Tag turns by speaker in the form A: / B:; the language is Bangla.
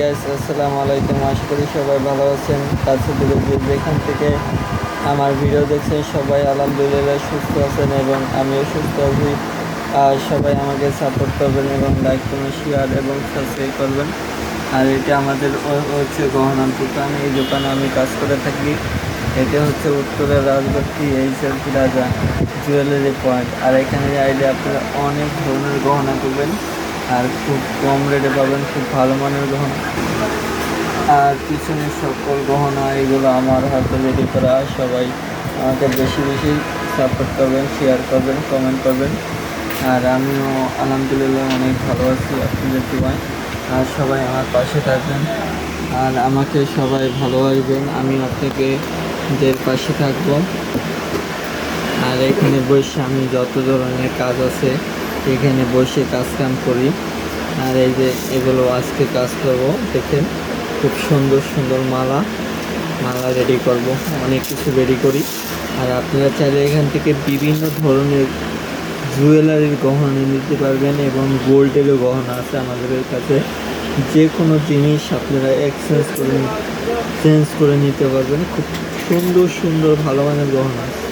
A: গ্যাস আসসালামু আলাইকুম। আশা করি সবাই ভালো আছেন। কাছে দূরে যে যেখান থেকে আমার ভিডিও দেখছেন, সবাই আলহামদুলিল্লাহ সুস্থ আছেন এবং আমিও সুস্থ আছি। আর সবাই আমাকে সাপোর্ট করবেন এবং লাইক কমেন্ট শেয়ার এবং সাবস্ক্রাইব করবেন। আর এটা আমাদের হচ্ছে গহনার দোকান। এই দোকানে আমি কাজ করে থাকি। এটা হচ্ছে উত্তরের রাজবাড়ি এইচ এল রাজা জুয়েলারি পয়েন্ট আর এখানে আইলে আপনারা অনেক ধরনের গহনা করবেন আর খুব কম রেটে পাবেন, খুব ভালো মানের গহনা। আর পিছনে সকল গহনা, এগুলো আমার হাতে রেডি করা। সবাই আমাকে বেশি বেশি সাপোর্ট করবেন শেয়ার করবেন কমেন্ট করবেন। আর আমিও আলহামদুলিল্লাহ অনেক ভালো আছি, আপনাদের দোয়ায় আর সবাই আমার পাশে থাকবেন। আর আমাকে সবাই ভালোবাসবেন। আমি আপনাকে দের পাশে থাকব। আর এখানে বসে আমি যত ধরনের কাজ আছে এখানে বসে কাজ কাম করি। আর এই যে এগুলো আজকে কাজ করব, দেখেন খুব সুন্দর সুন্দর মালা। মালা রেডি করব, অনেক কিছু রেডি করি। আর আপনারা চাইলে এখান থেকে বিভিন্ন ধরনের জুয়েলারির গহনা নিতে পারবেন এবং গোল্ডেরও গহনা আছে আমাদের কাছে। যে কোনো জিনিস আপনারা এক্সচেঞ্জ করে চেঞ্জ করে নিতে পারবেন। খুব সুন্দর সুন্দর ভালো মানের গহনা আছে।